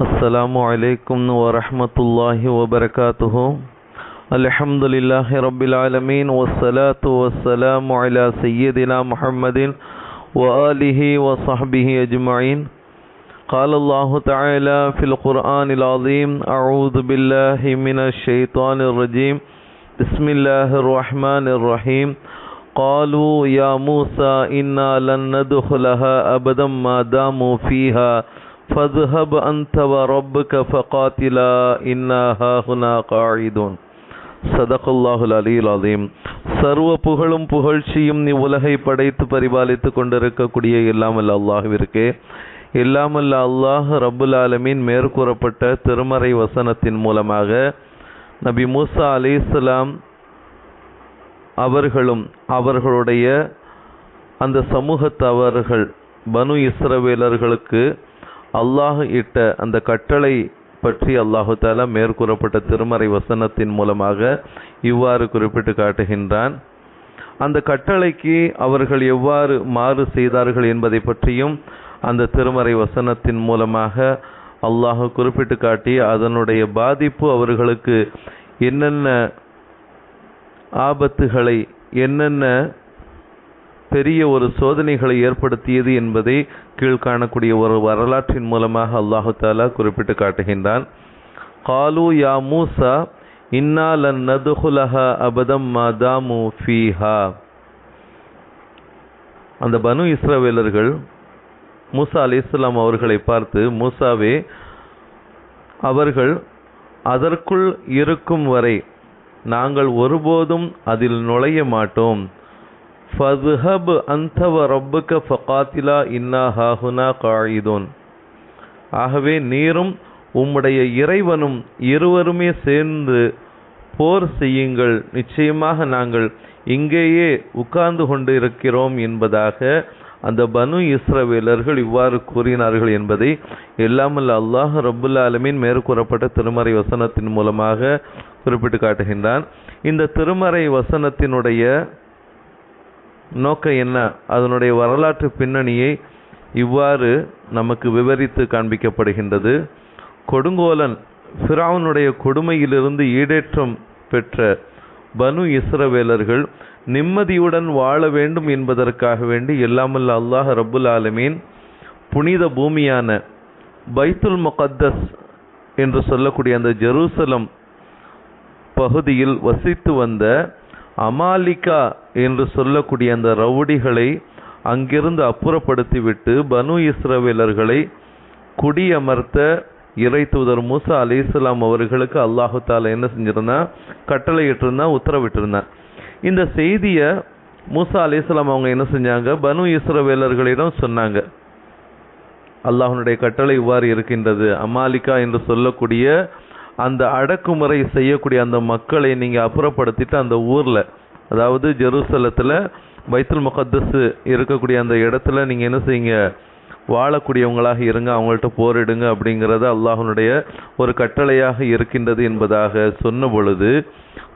السلام عليكم ورحمة الله وبركاته. الحمد لله رب العالمين والصلاة والسلام على سيدنا محمد وآله وصحبه أجمعين قال الله تعالى في القرآن العظيم أعوذ بالله من الشيطان الرجيم بسم الله الرحمن الرحيم قالوا يا موسى إنا لن ندخلها أبدا ما داموا فيها فاذهب أنت وربك فقاتلا إنا هاهنا قاعدون சதகல்லாஹுல் அலில் அதீம் சர்வ புகழும் புகழ்ச்சியும் நீ உலகை படைத்து பரிபாலித்து கொண்டிருக்கக்கூடிய எல்லாமல்ல அல்லாஹுவிற்கே எல்லாமல்ல அல்லாஹ் ரப்புல் ஆலமீன் மேற்கூறப்பட்ட திருமறை வசனத்தின் மூலமாக நபி மூசா அலிஸ்லாம் அவர்களும் அவர்களுடைய அந்த சமூகத்தவர்கள் பனு இஸ்ரவேலர்களுக்கு அல்லாஹ் இட்ட அந்த கட்டளை பற்றி அல்லாஹு தாலா மேற்கூறப்பட்ட திருமறை வசனத்தின் மூலமாக இவ்வாறு குறிப்பிட்டு காட்டுகின்றான். அந்த கட்டளைக்கு அவர்கள் எவ்வாறு மாறு செய்தார்கள் என்பதை பற்றியும் அந்த திருமறை வசனத்தின் மூலமாக அல்லாஹ் குறிப்பிட்டு காட்டி அதனுடைய பாதிப்பு அவர்களுக்கு என்னென்ன ஆபத்துகளை என்னென்ன பெரிய ஒரு சோதனைகளை ஏற்படுத்தியது என்பதை கீழ்காணக்கூடிய ஒரு வரலாற்றின் மூலமாக அல்லாஹு தாலா குறிப்பிட்டு காட்டுகின்றான். காலு யா மூசா இன்னா நதுகுலஹா அபதம் மதாமு ஃபீஹா. அந்த பனு இஸ்ரவேலர்கள் மூசா அலி இஸ்லாம் அவர்களை பார்த்து மூசாவே அவர்கள் அதற்குள் இருக்கும் வரை நாங்கள் ஒருபோதும் அதில் நுழைய மாட்டோம். ஃபதுஹப் அந்தவ ரப்புக்க ஃபகாத்திலா இன்னா ஹாஹுனா காயிதோன் ஆகவே நீரும் உம்முடைய இறைவனும் இருவருமே சேர்ந்து போர் செய்யுங்கள். நிச்சயமாக நாங்கள் இங்கேயே உட்கார்ந்து கொண்டு இருக்கிறோம் என்பதாக அந்த பனு இஸ்ரவேலர்கள் இவ்வாறு கூறினார்கள் என்பதை எல்லாமல்ல அல்லாஹ் ரபுல் ஆலமின் மேற்கூறப்பட்ட திருமறை வசனத்தின் மூலமாக குறிப்பிட்டு காட்டுகின்றான். இந்த திருமறை வசனத்தினுடைய நோக்கம் என்ன? அதனுடைய வரலாற்று பின்னணியை இவ்வாறு நமக்கு விவரித்து காண்பிக்கப்படுகின்றது. கொடுங்கோலன் ஃபிராவுனுடைய கொடுமையிலிருந்து ஈடேற்றம் பெற்ற பனு இஸ்ரவேலர்கள் நிம்மதியுடன் வாழ வேண்டும் என்பதற்காக வேண்டி எல்லாமல்ல அல்லாஹ் ரபுல் ஆலமீன் புனித பூமியான பைத்துல் முகத்தஸ் என்று சொல்லக்கூடிய அந்த ஜெருசலம் பகுதியில் வசித்து வந்த அமாலிகா என்று சொல்லக்கூடிய அந்த ரவுடிகளை அங்கிருந்து அப்புறப்படுத்திவிட்டு பனு இஸ்ரவேலர்களை குடியமர்த்த இறை தூதர் மூசா அலி இஸ்லாம் அவர்களுக்கு அல்லாஹு தாலா என்ன செஞ்சிருந்தா? கட்டளையிட்டிருந்தா இட்டிருந்தான் உத்தரவிட்டிருந்தான் இந்த செய்தியை மூசா அலி இஸ்லாம் அவங்க என்ன செஞ்சாங்க? பனு இஸ்ரவேலர்களிடம் சொன்னாங்க. அல்லாஹனுடைய கட்டளை இவ்வாறு இருக்கின்றது. அமாலிகா என்று சொல்லக்கூடிய அந்த அடக்குமுறை செய்யக்கூடிய அந்த மக்களை நீங்கள் அப்புறப்படுத்திட்டு அந்த ஊரில் அதாவது ஜெருசலத்தில் பைத்துல் முகத்தஸ் இருக்கக்கூடிய அந்த இடத்துல நீங்கள் என்ன செய்யுங்க? வாழக்கூடியவங்களாக இருங்க அவங்கள்ட்ட போரிடுங்க அப்படிங்கிறது அல்லாஹனுடைய ஒரு கட்டளையாக இருக்கின்றது என்பதாக சொன்ன பொழுது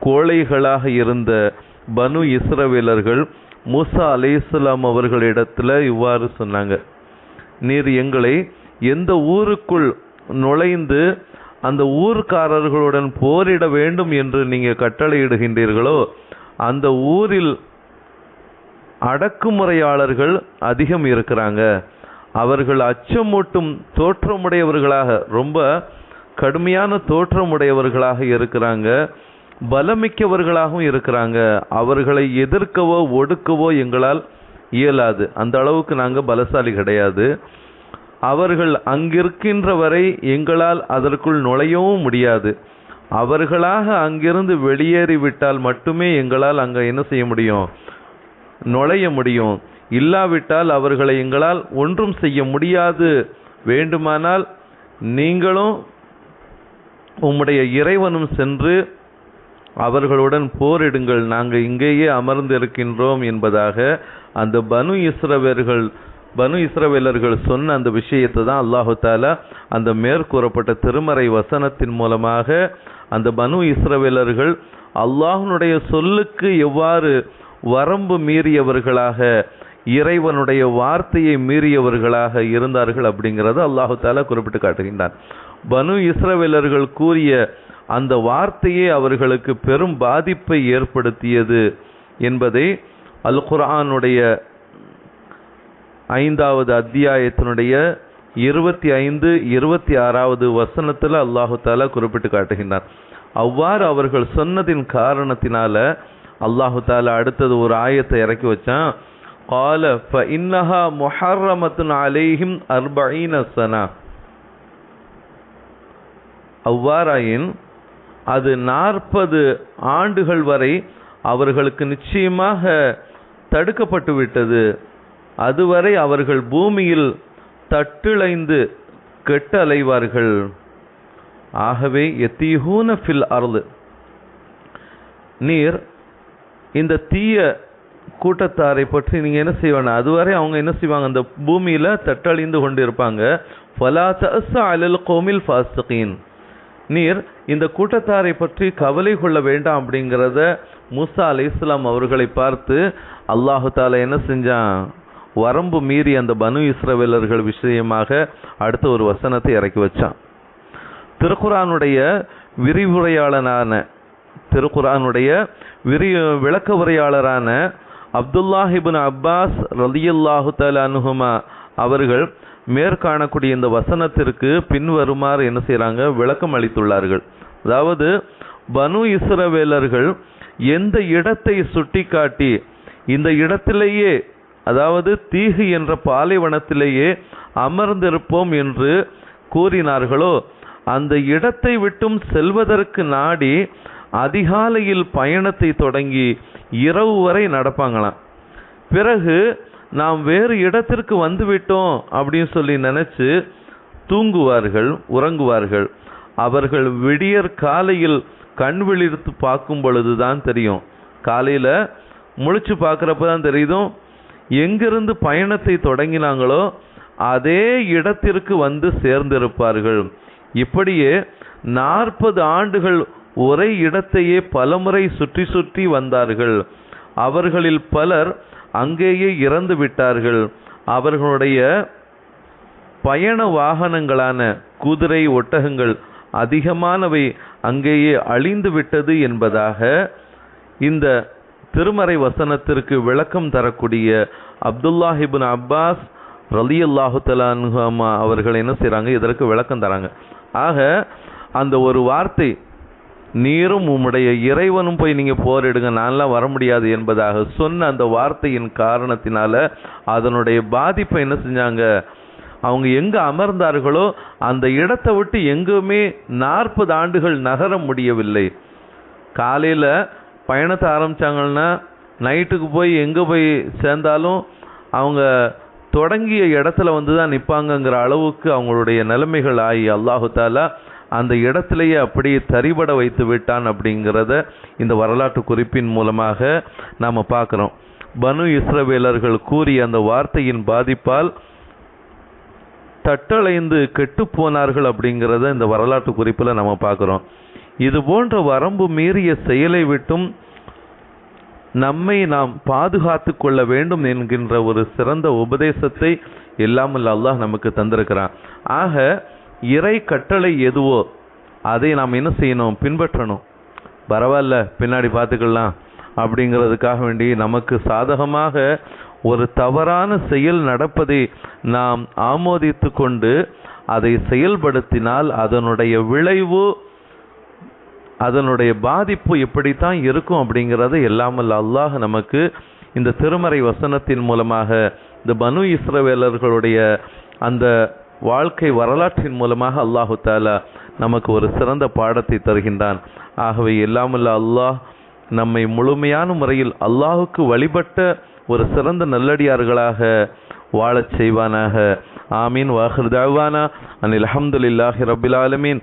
கோழைகளாக இருந்த பனு இஸ்ரவேலர்கள் மூசா அலை இஸ்லாம் இவ்வாறு சொன்னாங்க. நீர் எங்களை எந்த ஊருக்குள் நுழைந்து அந்த ஊர்க்காரர்களுடன் போரிட வேண்டும் என்று நீங்கள் கட்டளையிடுகின்றீர்களோ அந்த ஊரில் அடக்குமுறையாளர்கள் அதிகம் இருக்கிறாங்க. அவர்கள் அச்சமூட்டும் தோற்றமுடையவர்களாக ரொம்ப கடுமையான தோற்றமுடையவர்களாக இருக்கிறாங்க. பலமிக்கவர்களாகவும் இருக்கிறாங்க. அவர்களை எதிர்க்கவோ ஒடுக்கவோ எங்களால் இயலாது. அந்த அளவுக்கு நாங்கள் பலசாலி கிடையாது. அவர்கள் அங்கிருக்கின்ற வரை எங்களால் அதற்குள் நுழையவும் முடியாது. அவர்களாக அங்கிருந்து வெளியேறிவிட்டால் மட்டுமே எங்களால் அங்கே என்ன செய்ய முடியும்? நுழைய முடியும். இல்லாவிட்டால் அவர்களை எங்களால் ஒன்றும் செய்ய முடியாது. வேண்டுமானால் நீங்களும் உம்முடைய இறைவனும் சென்று அவர்களுடன் போரிடுங்கள். நாங்கள் இங்கேயே அமர்ந்திருக்கின்றோம் என்பதாக அந்த பனு இஸ்ரவேர்கள் பனு இஸ்ரவேலர்கள் சொன்ன அந்த விஷயத்தை தான் அல்லாஹு தாலா அந்த மேற்கூறப்பட்ட திருமறை வசனத்தின் மூலமாக அந்த பனு இஸ்ரவேலர்கள் அல்லாஹனுடைய சொல்லுக்கு எவ்வாறு வரம்பு மீறியவர்களாக இறைவனுடைய வார்த்தையை மீறியவர்களாக இருந்தார்கள் அப்படிங்கிறது அல்லாஹு தாலா குறிப்பிட்டு காட்டுகின்றான். பனு இஸ்ரவேலர்கள் கூறிய அந்த வார்த்தையே அவர்களுக்கு பெரும் பாதிப்பை ஏற்படுத்தியது என்பதை அல் குரானுடைய ஐந்தாவது அத்தியாயத்தினுடைய இருபத்தி ஐந்து இருபத்தி ஆறாவது வசனத்தில் அல்லாஹு தாலா குறிப்பிட்டு காட்டுகின்றார். அவ்வாறு அவர்கள் சொன்னதின் காரணத்தினால அல்லாஹு தாலா அடுத்தது ஒரு ஆயத்தை இறக்கி வச்சான். கால ஃப இன்னஹா மொஹர்ரமத்துன் அலேஹிம் அர்பீன சனா அவ்வாறாயின் அது நாற்பது ஆண்டுகள் வரை அவர்களுக்கு நிச்சயமாக தடுக்கப்பட்டு விட்டது அதுவரை அவர்கள் பூமியில் தட்டிழைந்து கெட்டு அலைவார்கள் ஆகவே எத்தீஹூன ஃபில் அருள் நீர் இந்த தீய கூட்டத்தாரை பற்றி நீங்கள் என்ன செய்வாங்க? அதுவரை அவங்க என்ன செய்வாங்க? அந்த பூமியில் தட்டழிந்து கொண்டு இருப்பாங்க ஃபலா அலல் கோமில் ஃபாசிகீன் நீர் இந்த கூட்டத்தாரை பற்றி கவலை கொள்ள வேண்டாம் அப்படிங்கிறத மூசா அலை இஸ்லாம் அவர்களை பார்த்து அல்லாஹு தாலா என்ன செஞ்சான்? வரம்பு மீறி அந்த பனு இஸ்ரவேலர்கள் விஷயமாக அடுத்த ஒரு வசனத்தை இறக்கி வச்சான். திருக்குறானுடைய விரிவுரையாளனான திருக்குரானுடைய விரி விளக்க உரையாளரான அப்துல்லாஹிபின் அப்பாஸ் ரலியுல்லாஹு அனுகுமா அவர்கள் மேற்காணக்கூடிய இந்த வசனத்திற்கு பின்வருமாறு என்ன செய்கிறாங்க விளக்கம் அளித்துள்ளார்கள். அதாவது பனு இஸ்ரவேலர்கள் எந்த இடத்தை சுட்டிக்காட்டி இந்த இடத்திலேயே அதாவது தீகு என்ற பாலைவனத்திலேயே அமர்ந்திருப்போம் என்று கூறினார்களோ அந்த இடத்தை விட்டும் செல்வதற்கு நாடி அதிகாலையில் பயணத்தை தொடங்கி இரவு வரை நடப்பாங்களாம். பிறகு நாம் வேறு இடத்திற்கு வந்துவிட்டோம் அப்படின்னு சொல்லி நினச்சி தூங்குவார்கள் உறங்குவார்கள். அவர்கள் விடியற் காலையில் கண் விழித்து பார்க்கும் பொழுதுதான் தெரியும். காலையில் முழிச்சு பார்க்குறப்ப தான் தெரியுதும் எங்கிருந்து பயணத்தை தொடங்கினாங்களோ அதே இடத்திற்கு வந்து சேர்ந்திருப்பார்கள். இப்படியே நாற்பது ஆண்டுகள் ஒரே இடத்தையே பலமுறை சுற்றி சுற்றி வந்தார்கள். அவர்களில் பலர் அங்கேயே இறந்து விட்டார்கள். அவர்களுடைய பயண வாகனங்களான குதிரை ஒட்டகங்கள் அதிகமானவை அங்கேயே அழிந்து விட்டது என்பதாக இந்த திருமறை வசனத்திற்கு விளக்கம் தரக்கூடிய அப்துல்லாஹிபின் அப்பாஸ் ரலியல்லாஹு தலான்ஹாமா அவர்கள் என்ன செய்கிறாங்க இதற்கு விளக்கம் தராங்க. ஆக அந்த ஒரு வார்த்தை நீரும் உம்முடைய இறைவனும் போய் நீங்கள் போரிடுங்க நான்லாம் வர முடியாது என்பதாக சொன்ன அந்த வார்த்தையின் காரணத்தினால அதனுடைய பாதிப்பை என்ன செஞ்சாங்க? அவங்க எங்கே அமர்ந்தார்களோ அந்த இடத்தை விட்டு எங்குமே நாற்பது ஆண்டுகள் நகர முடியவில்லை. காலையில் பயணத்தை ஆரம்பித்தாங்கன்னா நைட்டுக்கு போய் எங்கே போய் சேர்ந்தாலும் அவங்க தொடங்கிய இடத்துல வந்து தான் நிற்பாங்கங்கிற அளவுக்கு அவங்களுடைய நிலைமைகள் ஆகி அல்லாஹு தாலா அந்த இடத்திலேயே அப்படியே தரிபட வைத்து விட்டான் அப்படிங்கிறத இந்த வரலாற்று குறிப்பின் மூலமாக நாம் பார்க்குறோம். பனு இஸ்ரவேலர்கள் கூறிய அந்த வார்த்தையின் பாதிப்பால் தட்டளைந்து கெட்டு போனார்கள் அப்படிங்கிறத இந்த வரலாற்று குறிப்பில் நம்ம பார்க்குறோம். இது போன்ற வரம்பு மீறிய செயலை விட்டும் நம்மை நாம் பாதுகாத்து கொள்ள வேண்டும் என்கின்ற ஒரு சிறந்த உபதேசத்தை இல்லாமல் அல்லாஹ் நமக்கு தந்திருக்கிறான். ஆக இறை கட்டளை எதுவோ அதை நாம் என்ன செய்யணும்? பின்பற்றணும். பரவாயில்ல பின்னாடி பார்த்துக்கலாம். அப்படிங்கிறதுக்காக வேண்டி நமக்கு சாதகமாக ஒரு தவறான செயல் நடப்பதை நாம் ஆமோதித்து கொண்டு அதை செயல்படுத்தினால் அதனுடைய விளைவு அதனுடைய பாதிப்பு எப்படித்தான் இருக்கும் அப்படிங்கிறத எல்லாமல்ல அல்லாஹ் நமக்கு இந்த திருமறை வசனத்தின் மூலமாக இந்த பனு இஸ்ரவேலர்களுடைய அந்த வாழ்க்கை வரலாற்றின் மூலமாக அல்லாஹு தாலா நமக்கு ஒரு சிறந்த பாடத்தை தருகின்றான். ஆகவே எல்லாமல்ல அல்லாஹ் நம்மை முழுமையான முறையில் அல்லாஹுக்கு வழிபட்ட ஒரு சிறந்த நல்லடியார்களாக வாழச் செய்வானாக. ஆமீன். வாஹிர் தாவானா. அனில் அஹமதுல்லாஹி ரபில் ஆலமீன்.